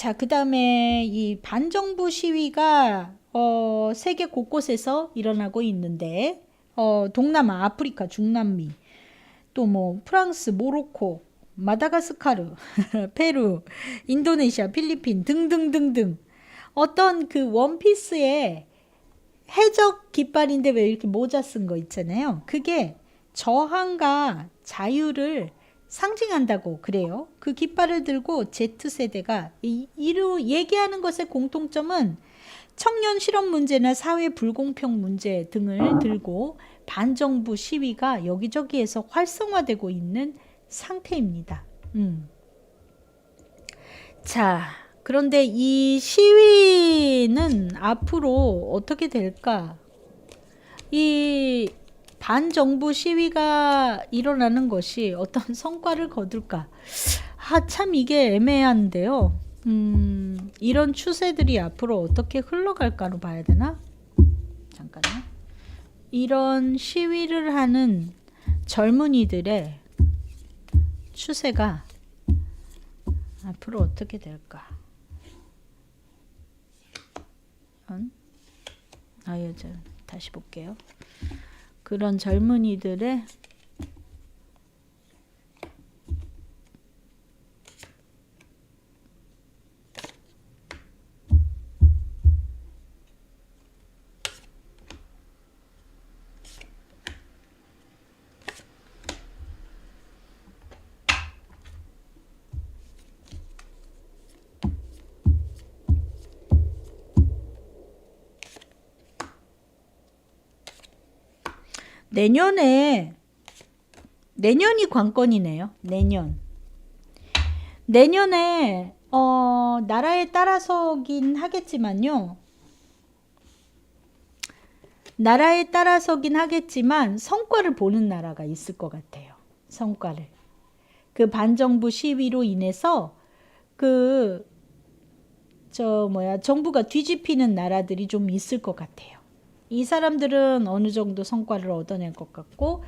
자, 그 다음에 이 반정부 시위가 어, 세계 곳곳에서 일어나고 있는데, 어, 동남아, 아프리카, 중남미, 또 뭐 프랑스, 모로코, 마다가스카르, 페루, 인도네시아, 필리핀 등등등등 어떤 그 원피스의 해적 깃발인데 왜 이렇게 모자 쓴 거 있잖아요. 그게 저항과 자유를 상징한다고 그래요. 그 깃발을 들고 Z세대가 이, 이루 얘기하는 것의 공통점은 청년 실업 문제나 사회 불공평 문제 등을 들고 반정부 시위가 여기저기에서 활성화되고 있는 상태입니다. 음. 자, 그런데 이 시위는 앞으로 어떻게 될까? 이 반정부 시위가 일어나는 것이 어떤 성과를 거둘까? 아, 참 이게 애매한데요. 음, 이런 추세들이 앞으로 어떻게 흘러갈까로 봐야 되나? 잠깐요. 이런 시위를 하는 젊은이들의 추세가 앞으로 어떻게 될까? 음? 아, 여자 다시 볼게요. 그런 젊은이들의 내년에 내년이 관건이네요. 내년. 내년에 어, 나라에 따라서긴 하겠지만요. 나라에 따라서긴 하겠지만 성과를 보는 나라가 있을 것 같아요. 성과를. 그 반정부 시위로 인해서 그 저 뭐야 정부가 뒤집히는 나라들이 좀 있을 것 같아요. 이 사람들은 어느 정도 성과를 얻어낼 것 같고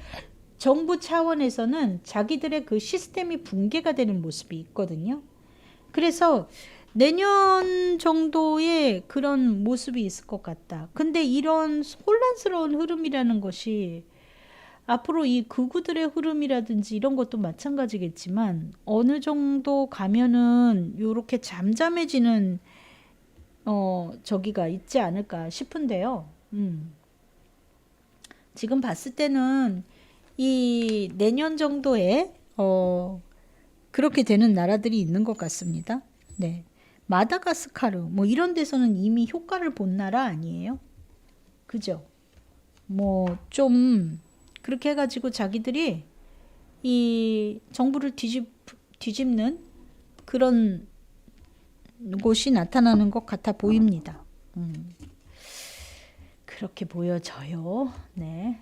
정부 차원에서는 자기들의 그 시스템이 붕괴가 되는 모습이 있거든요. 그래서 내년 정도의 그런 모습이 있을 것 같다. 근데 이런 혼란스러운 흐름이라는 것이 앞으로 이 극우들의 흐름이라든지 이런 것도 마찬가지겠지만 어느 정도 가면은 요렇게 잠잠해지는 어 저기가 있지 않을까 싶은데요. 음. 지금 봤을 때는 이 내년 정도에 어 그렇게 되는 나라들이 있는 것 같습니다. 네. 마다가스카르 뭐 이런 데서는 이미 효과를 본 나라 아니에요? 그죠? 뭐 좀 그렇게 해 가지고 자기들이 이 정부를 뒤집 뒤집는 그런 곳이 나타나는 것 같아 보입니다. 음. 그렇게 보여져요. 네.